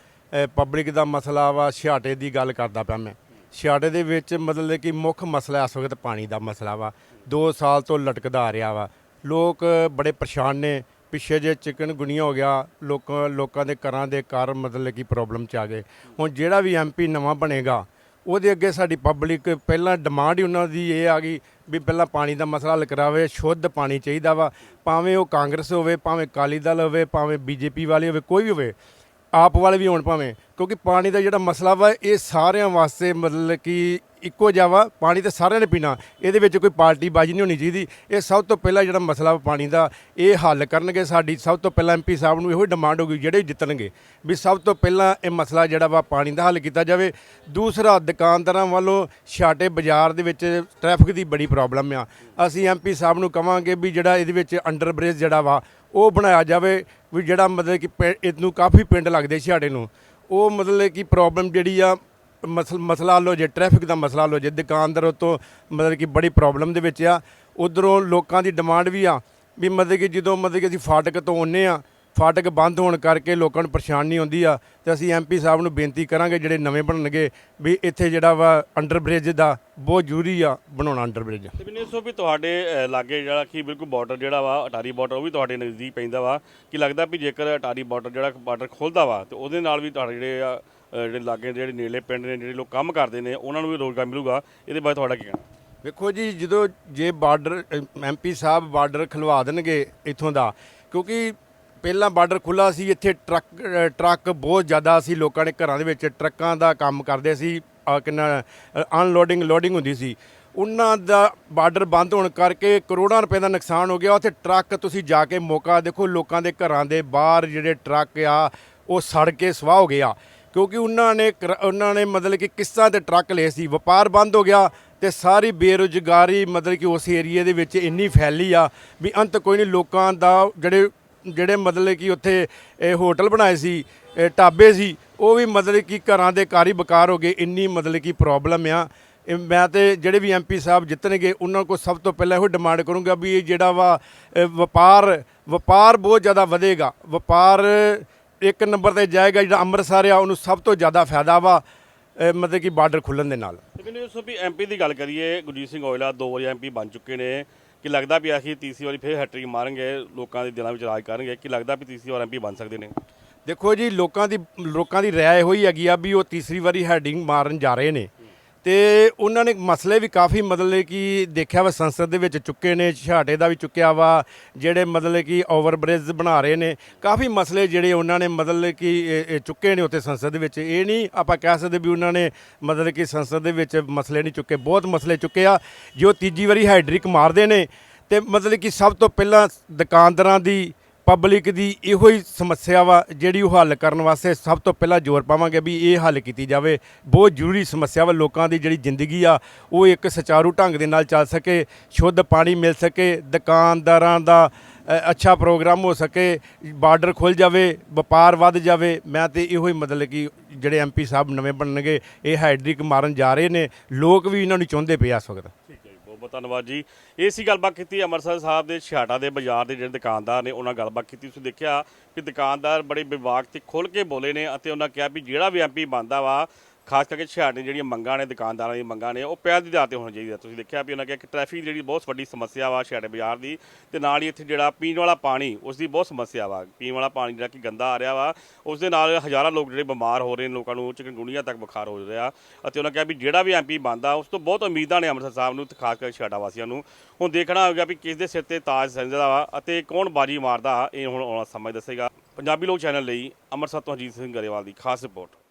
ਪਬਲਿਕ ਦਾ ਮਸਲਾ ਵਾ, ਛਿਆਟੇ ਦੀ ਗੱਲ ਕਰਦਾ ਪਿਆ ਮੈਂ। ਛਿਆਟੇ ਦੇ ਵਿੱਚ ਮਤਲਬ ਕਿ ਮੁੱਖ ਮਸਲਾ ਇਸ ਵਕਤ ਪਾਣੀ ਦਾ ਮਸਲਾ ਵਾ। 2 ਸਾਲ ਤੋਂ ਲਟਕਦਾ ਆ ਰਿਹਾ ਵਾ। ਲੋਕ ਬੜੇ ਪਰੇਸ਼ਾਨ ਨੇ। ਪਿੱਛੇ ਜੇ ਚਿਕਨ ਗੁਨੀਆ ਹੋ ਗਿਆ, ਲੋਕਾਂ ਲੋਕਾਂ ਦੇ ਘਰਾਂ ਦੇ ਘਰ ਮਤਲਬ ਕਿ ਪ੍ਰੋਬਲਮ ਚ ਆ ਗਏ। ਹੁਣ ਜਿਹੜਾ ਵੀ ਐਮਪੀ ਨਵਾਂ ਬਣੇਗਾ ਉਹਦੇ ਅੱਗੇ ਸਾਡੀ ਪਬਲਿਕ ਪਹਿਲਾਂ ਡਿਮਾਂਡ ਹੀ ਉਹਨਾਂ ਦੀ ਇਹ ਆ ਗਈ ਵੀ ਪਹਿਲਾਂ ਪਾਣੀ ਦਾ ਮਸਲਾ ਹੱਲ ਕਰਾਵੇ ਸ਼ੁੱਧ ਪਾਣੀ ਚਾਹੀਦਾ ਵਾ, ਭਾਵੇਂ ਉਹ ਕਾਂਗਰਸ ਹੋਵੇ, ਭਾਵੇਂ ਅਕਾਲੀ ਦਲ ਹੋਵੇ, ਭਾਵੇਂ ਬੀਜੇਪੀ ਵਾਲੇ ਹੋਵੇ, ਕੋਈ ਵੀ ਹੋਵੇ। ਆਪ ਵਾਲੇ ਵੀ ਹੋਣ ਭਾਵੇਂ, ਕਿਉਂਕਿ ਪਾਣੀ ਦਾ ਜਿਹੜਾ ਮਸਲਾ ਵਾ, ਇਹ ਸਾਰਿਆਂ ਵਾਸਤੇ ਮਤਲਬ ਕਿ ਇੱਕੋ ਜਿਹਾ ਵਾ, ਪਾਣੀ ਤੇ ਸਾਰਿਆਂ ਨੇ ਪੀਣਾ, ਇਹਦੇ ਵਿੱਚ ਕੋਈ ਪਾਰਟੀ ਬਾਜੀ ਨਹੀਂ ਹੋਣੀ ਚਾਹੀਦੀ। ਇਹ ਸਭ ਤੋਂ ਪਹਿਲਾਂ ਜਿਹੜਾ ਮਸਲਾ ਵਾ ਪਾਣੀ ਦਾ, ਇਹ ਹੱਲ ਕਰਨਗੇ ਸਾਡੀ, ਸਭ ਤੋਂ ਪਹਿਲਾਂ ਐਮਪੀ ਸਾਹਿਬ ਨੂੰ ਇਹੋ ਹੀ ਡਿਮਾਂਡ ਹੋਗੀ ਜਿਹੜੇ ਜਿੱਤਣਗੇ, ਵੀ ਸਭ ਤੋਂ ਪਹਿਲਾਂ ਇਹ ਮਸਲਾ ਜਿਹੜਾ ਵਾ ਪਾਣੀ ਦਾ ਹੱਲ ਕੀਤਾ ਜਾਵੇ। ਦੂਸਰਾ, ਦੁਕਾਨਦਾਰਾਂ ਵੱਲੋਂ ਛਾਟੇ ਬਾਜ਼ਾਰ ਦੇ ਵਿੱਚ ਟ੍ਰੈਫਿਕ ਦੀ ਬੜੀ ਪ੍ਰੋਬਲਮ ਆ। ਅਸੀਂ ਐਮਪੀ ਸਾਹਿਬ ਨੂੰ ਕਵਾਂਗੇ ਵੀ ਜਿਹੜਾ ਇਹਦੇ ਵਿੱਚ ਅੰਡਰ ਬ੍ਰਿਜ ਜਿਹੜਾ ਵਾ ਉਹ ਬਣਾਇਆ ਜਾਵੇ ਵੀ ਜਿਹੜਾ ਮਤਲਬ ਕਿ ਪਿੰ- ਇਹਨੂੰ ਕਾਫੀ ਪਿੰਡ ਲੱਗਦੇ ਛਾੜੇ ਨੂੰ। ਉਹ ਮਤਲਬ ਕਿ ਪ੍ਰੋਬਲਮ ਜਿਹੜੀ ਆ, ਮਸਲ, ਮਸਲਾ ਲੋ ਜੇ ਟ੍ਰੈਫਿਕ ਦਾ ਮਸਲਾ ਲੋ ਜੇ ਦੁਕਾਨਦਾਰ ਤੋਂ ਮਤਲਬ ਕਿ ਬੜੀ ਪ੍ਰੋਬਲਮ ਦੇ ਵਿੱਚ ਆ। ਉਧਰੋਂ ਲੋਕਾਂ ਦੀ ਡਿਮਾਂਡ ਵੀ ਆ, ਵੀ ਮਤਲਬ ਕਿ ਜਦੋਂ ਮਤਲਬ ਕਿ ਅਸੀਂ ਫਾਟਕ ਤੋਂ ਆਉਂਦੇ ਆ ਫਾਟਕ ਬੰਦ ਹੋਣ ਕਰਕੇ ਲੋਕਾਂ ਨੂੰ ਪਰੇਸ਼ਾਨੀ ਹੁੰਦੀ ਆ ਤੇ ਅਸੀਂ ਐਮਪੀ ਸਾਹਿਬ ਨੂੰ ਬੇਨਤੀ ਕਰਾਂਗੇ ਜਿਹੜੇ ਨਵੇਂ ਬਣਨਗੇ ਵੀ ਇੱਥੇ ਜਿਹੜਾ ਵਾ ਅੰਡਰ ਬ੍ਰਿਜ ਦਾ ਬਹੁਤ ਜ਼ਰੂਰੀ ਆ ਬਣਾਉਣਾ ਅੰਡਰ ਬ੍ਰਿਜ ਤੇ ਮੈਨੂੰ ਦੱਸੋ ਵੀ ਤੁਹਾਡੇ ਲਾਗੇ ਜਿਹੜਾ ਕਿ ਬਿਲਕੁਲ ਬਾਰਡਰ ਜਿਹੜਾ ਵਾ ਅਟਾਰੀ ਬਾਰਡਰ ਉਹ ਵੀ ਤੁਹਾਡੇ ਨਜ਼ਦੀਕ ਪੈਂਦਾ ਵਾ। ਕਿ ਲੱਗਦਾ ਵੀ ਜੇਕਰ ਅਟਾਰੀ ਬਾਰਡਰ ਜਿਹੜਾ ਬਾਰਡਰ ਖੁੱਲਦਾ ਵਾ ਤੇ ਉਹਦੇ ਨਾਲ ਵੀ ਤੁਹਾਡੇ ਜਿਹੜੇ ਆ ਜਿਹੜੇ ਲਾਗੇ ਜਿਹੜੇ ਨੇੜੇ ਪਿੰਡ ਨੇ ਜਿਹੜੇ ਲੋਕ ਕੰਮ ਕਰਦੇ ਨੇ ਉਹਨਾਂ ਨੂੰ ਵੀ ਰੋਜ਼ਗਾਰ ਮਿਲੂਗਾ। ਇਹਦੇ ਬਾਰੇ ਤੁਹਾਡਾ ਕੀ ਕਹਿਣਾ? ਵੇਖੋ ਜੀ ਜਦੋਂ ਜੇ ਬਾਰਡਰ ਐਮਪੀ ਸਾਹਿਬ ਬਾਰਡਰ ਖਲਵਾ ਦੇਣਗੇ ਇੱਥੋਂ ਦਾ ਕਿਉਂਕਿ ਪਹਿਲਾਂ ਬਾਰਡਰ ਖੁੱਲਾ ਸੀ ਇੱਥੇ ਟਰੱਕ ਟਰੱਕ ਬਹੁਤ ਜ਼ਿਆਦਾ ਸੀ ਲੋਕਾਂ ਦੇ ਘਰਾਂ ਦੇ ਵਿੱਚ ਟਰੱਕਾਂ ਦਾ ਕੰਮ ਕਰਦੇ ਸੀ ਅ, ਕਿੰਨਾ ਅਨਲੋਡਿੰਗ ਲੋਡਿੰਗ ਹੁੰਦੀ ਸੀ। ਉਹਨਾਂ ਦਾ ਬਾਰਡਰ ਬੰਦ ਹੋਣ ਕਰਕੇ ਕਰੋੜਾਂ ਰੁਪਏ ਦਾ ਨੁਕਸਾਨ ਹੋ ਗਿਆ। ਉੱਥੇ ਟਰੱਕ ਤੁਸੀਂ ਜਾ ਕੇ ਮੌਕਾ ਦੇਖੋ ਲੋਕਾਂ ਦੇ ਘਰਾਂ ਦੇ ਬਾਹਰ ਜਿਹੜੇ ਟਰੱਕ ਆ ਉਹ ਸੜ ਕੇ ਸਵਾਹ ਹੋ ਗਿਆ ਕਿਉਂਕਿ ਉਹਨਾਂ ਨੇ ਕਰ- ਉਹਨਾਂ ਨੇ ਮਤਲਬ ਕਿ ਕਿਸ਼ਤਾਂ ਤੇ ਟਰੱਕ ਲਏ ਸੀ ਵਪਾਰ ਬੰਦ ਹੋ ਗਿਆ ਤੇ ਸਾਰੀ ਬੇਰੁਜ਼ਗਾਰੀ ਮਤਲਬ ਕਿ ਉਸ ਏਰੀਏ ਦੇ ਵਿੱਚ ਇੰਨੀ ਫੈਲੀ ਆ ਵੀ ਅੰਤ ਕੋਈ ਨਹੀਂ ਲੋਕਾਂ ਦਾ ਜਿਹੜੇ ਜਿਹੜੇ ਮਤਲਬ ਕਿ ਉੱਥੇ ਇਹ ਹੋਟਲ ਬਣਾਏ ਸੀ, ਇਹ ਢਾਬੇ ਸੀ, ਉਹ ਵੀ ਮਤਲਬ ਕਿ ਘਰਾਂ ਦੇ ਘਰ ਹੀ ਬਕਾਰ ਹੋ ਗਏ, ਇੰਨੀ ਮਤਲਬ ਕਿ ਪ੍ਰੋਬਲਮ ਆ। ਇਹ ਮੈਂ ਤੇ ਜਿਹੜੇ ਵੀ ਐਮਪੀ ਸਾਹਿਬ ਜਿੱਤਣਗੇ, ਉਹਨਾਂ ਕੋਲ ਸਭ ਤੋਂ ਪਹਿਲਾਂ ਇਹੋ ਡਿਮਾਂਡ ਕਰੂੰਗਾ ਵੀ ਇਹ ਜਿਹੜਾ ਵਾ, ਇਹ ਵਪਾਰ ਵਪਾਰ ਬਹੁਤ ਜ਼ਿਆਦਾ ਵਧੇਗਾ। ਵਪਾਰ ਇੱਕ ਨੰਬਰ ਤੇ ਜਾਏਗਾ, ਜਿਹੜਾ ਅੰਮ੍ਰਿਤਸਰ ਆ, ਉਹਨੂੰ ਸਭ ਤੋਂ ਜ਼ਿਆਦਾ ਫਾਇਦਾ ਵਾ, ਇਹ ਮਤਲਬ ਕਿ ਬਾਰਡਰ ਖੁੱਲਣ ਦੇ ਨਾਲ। ਤੇ ਮੈਨੂੰ ਦੱਸੋ ਵੀ ਐਮਪੀ ਦੀ ਗੱਲ ਕਰੀਏ, ਗੁਰਜੀਤ ਸਿੰਘ ਔਇਲਾ ਦੋ ਵਾਰੀ ਐਮਪੀ ਬਣ ਚੁੱਕੇ ਨੇ। ਕਿ ਲੱਗਦਾ ਵੀ ਆਖੀ ਤੀਸਰੀ ਵਾਰੀ ਫੇਰ ਹੈਟ੍ਰਿਕ ਮਾਰਨਗੇ, ਲੋਕਾਂ ਦੇ ਦਿਲਾਂ ਵਿੱਚ ਰਾਜ ਕਰਨਗੇ, ਕਿ ਲੱਗਦਾ ਵੀ ਤੀਸਰੀ ਵਾਰ ਐਮਪੀ ਬਣ ਸਕਦੇ ਨੇ? ਦੇਖੋ ਜੀ, ਲੋਕਾਂ ਦੀ ਲੋਕਾਂ ਦੀ ਰਾਏ ਹੋਈ ਹੈਗੀ ਆ ਵੀ ਉਹ ਤੀਸਰੀ ਵਾਰੀ ਹੈਡਿੰਗ ਮਾਰਨ ਜਾ ਰਹੇ ਨੇ। ਤੇ ਉਹਨਾਂ ਨੇ ਮਸਲੇ ਵੀ ਕਾਫੀ ਮਤਲਬ ਕਿ ਦੇਖਿਆ ਵਾ, ਸੰਸਦ ਦੇ ਵਿੱਚ ਚੁੱਕੇ ਨੇ, ਛਾਟੇ ਦਾ ਵੀ ਚੁੱਕਿਆ ਵਾ, ਜਿਹੜੇ ਮਤਲਬ ਕਿ ਓਵਰ ਬ੍ਰਿਜ ਬਣਾ ਰਹੇ ਨੇ, ਕਾਫੀ ਮਸਲੇ ਜਿਹੜੇ ਉਹਨਾਂ ਨੇ ਮਤਲਬ ਕਿ ਚੁੱਕੇ ਨੇ ਉੱਥੇ ਸੰਸਦ ਦੇ ਵਿੱਚ। ਇਹ ਨਹੀਂ ਆਪਾਂ ਕਹਿ ਸਕਦੇ ਵੀ ਉਹਨਾਂ ਨੇ ਮਤਲਬ ਕਿ ਸੰਸਦ ਦੇ ਵਿੱਚ ਮਸਲੇ ਨਹੀਂ ਚੁੱਕੇ, ਬਹੁਤ ਮਸਲੇ ਚੁੱਕੇ ਆ। ਜੋ ਤੀਜੀ ਵਾਰੀ ਹਾਈਡ੍ਰਿਕ ਮਾਰਦੇ ਨੇ, ਤੇ ਮਤਲਬ ਕਿ ਸਭ ਤੋਂ ਪਹਿਲਾਂ ਦੁਕਾਨਦਾਰਾਂ ਦੀ ਪਬਲਿਕ ਦੀ ਇਹੋ ਹੀ ਸਮੱਸਿਆ ਵਾ ਜਿਹੜੀ ਉਹ ਹੱਲ ਕਰਨ ਵਾਸਤੇ ਸਭ ਤੋਂ ਪਹਿਲਾਂ ਜ਼ੋਰ ਪਾਵਾਂਗੇ ਵੀ ਇਹ ਹੱਲ ਕੀਤੀ ਜਾਵੇ। ਬਹੁਤ ਜ਼ਰੂਰੀ ਸਮੱਸਿਆ ਵਾ ਲੋਕਾਂ ਦੀ ਜਿਹੜੀ ਜ਼ਿੰਦਗੀ ਆ, ਉਹ ਇੱਕ ਸੁਚਾਰੂ ਢੰਗ ਦੇ ਨਾਲ ਚੱਲ ਸਕੇ, ਸ਼ੁੱਧ ਪਾਣੀ ਮਿਲ ਸਕੇ, ਦੁਕਾਨਦਾਰਾਂ ਦਾ ਅੱਛਾ ਪ੍ਰੋਗਰਾਮ ਹੋ ਸਕੇ, ਬਾਰਡਰ ਖੁੱਲ ਜਾਵੇ, ਵਪਾਰ ਵੱਧ ਜਾਵੇ। ਮੈਂ ਤੇ ਇਹੋ ਹੀ ਮਤਲਬ ਕਿ ਜਿਹੜੇ ਐਮਪੀ ਸਾਹਿਬ ਨਵੇਂ ਬਣਨਗੇ, ਇਹ ਹਾਈਡ੍ਰਿਕ ਮਾਰਨ ਜਾ ਰਹੇ ਨੇ। ਲੋਕ ਵੀ ਇਹਨਾਂ ਨੂੰ ਚਾਹੁੰਦੇ ਪਏ ਆ ਇਸ ਵਕਤ। ਬਹੁਤ ਧੰਨਵਾਦ ਜੀ। ਇਹ ਸੀ ਗੱਲਬਾਤ ਕੀਤੀ ਅੰਮ੍ਰਿਤਸਰ ਸਾਹਿਬ ਦੇ ਛਿਆਟਾ ਦੇ ਬਾਜ਼ਾਰ ਦੇ ਜਿਹੜੇ ਦੁਕਾਨਦਾਰ ਨੇ, ਉਹਨਾਂ ਨਾਲ ਗੱਲਬਾਤ ਕੀਤੀ। ਤੁਸੀਂ ਦੇਖਿਆ ਕਿ ਦੁਕਾਨਦਾਰ ਬੜੇ ਵਿਵਾਕ ਤੇ ਖੁੱਲ ਕੇ ਬੋਲੇ ਨੇ ਅਤੇ ਉਹਨਾਂ ਕਿਹਾ ਵੀ ਜਿਹੜਾ ਵੀ ਐਮਪੀ ਬਣਦਾ ਵਾ ਖਾਸ ਕਰਕੇ ਛਿਆਟੇ ਦੀਆਂ ਜਿਹੜੀਆਂ ਮੰਗਾਂ ਨੇ, ਦੁਕਾਨਦਾਰਾਂ ਦੀਆਂ ਮੰਗਾਂ ਨੇ, ਉਹ ਪਹਿਲ ਦੀ ਆਧਾਰ ਤੇ ਹੋਣੀ ਚਾਹੀਦੀ ਚਾਹੀਦਾ ਤੁਸੀਂ ਦੇਖਿਆ ਵੀ ਉਹਨਾਂ ਕਿਹਾ ਕਿ ਟ੍ਰੈਫਿਕ ਜਿਹੜੀ ਬਹੁਤ ਵੱਡੀ ਸਮੱਸਿਆ ਵਾ ਛਿਆਟੇ ਬਾਜ਼ਾਰ ਦੀ, ਤੇ ਨਾਲ ਹੀ ਇੱਥੇ ਜਿਹੜਾ ਪੀਣ ਵਾਲਾ ਪਾਣੀ, ਉਸ ਦੀ ਬਹੁਤ ਸਮੱਸਿਆ ਵਾ। ਪੀਣ ਵਾਲਾ ਪਾਣੀ ਜਿਹੜਾ ਕਿ ਗੰਦਾ ਆ ਰਿਹਾ ਵਾ, ਉਸ ਦੇ ਨਾਲ ਹਜ਼ਾਰਾਂ ਲੋਕ ਜਿਹੜੇ ਬਿਮਾਰ ਹੋ ਰਹੇ ਨੇ, ਲੋਕਾਂ ਨੂੰ ਚਿਕਨਗੁਨੀਆ ਤੱਕ ਬੁਖਾਰ ਹੋ ਰਿਹਾ। ਅਤੇ ਉਹਨਾਂ ਕਿਹਾ ਵੀ ਜਿਹੜਾ ਵੀ ਐਮਪੀ ਬਣਦਾ, ਉਸ ਤੋਂ ਬਹੁਤ ਉਮੀਦਾਂ ਨੇ ਅੰਮ੍ਰਿਤਸਰ ਸਾਹਿਬ ਨੂੰ, ਤੇ ਖਾਸ ਕਰਕੇ ਛਿਆਟਾ ਵਾਸੀਆਂ ਨੂੰ। ਹੁਣ ਦੇਖਣਾ ਹੋਵੇਗਾ ਵੀ ਕਿਸ ਦੇ ਸਿਰ ਤੇ ਤਾਜ ਸੰਜਦਾ ਵਾ ਅਤੇ ਕੌਣ ਬਾਜੀ ਮਾਰਦਾ, ਇਹ ਹੁਣ ਆਉਣਾ ਸਮਾਂ ਦੱਸੇਗਾ। ਪੰਜਾਬੀ ਲੋਕ ਚੈਨਲ ਲਈ ਅੰਮ੍ਰਿਤਸਰ ਤੋਂ ਅਜੀਤ ਸਿੰਘ ਗਰੇਵਾਲ ਦੀ ਖਾਸ ਰਿਪੋਰਟ।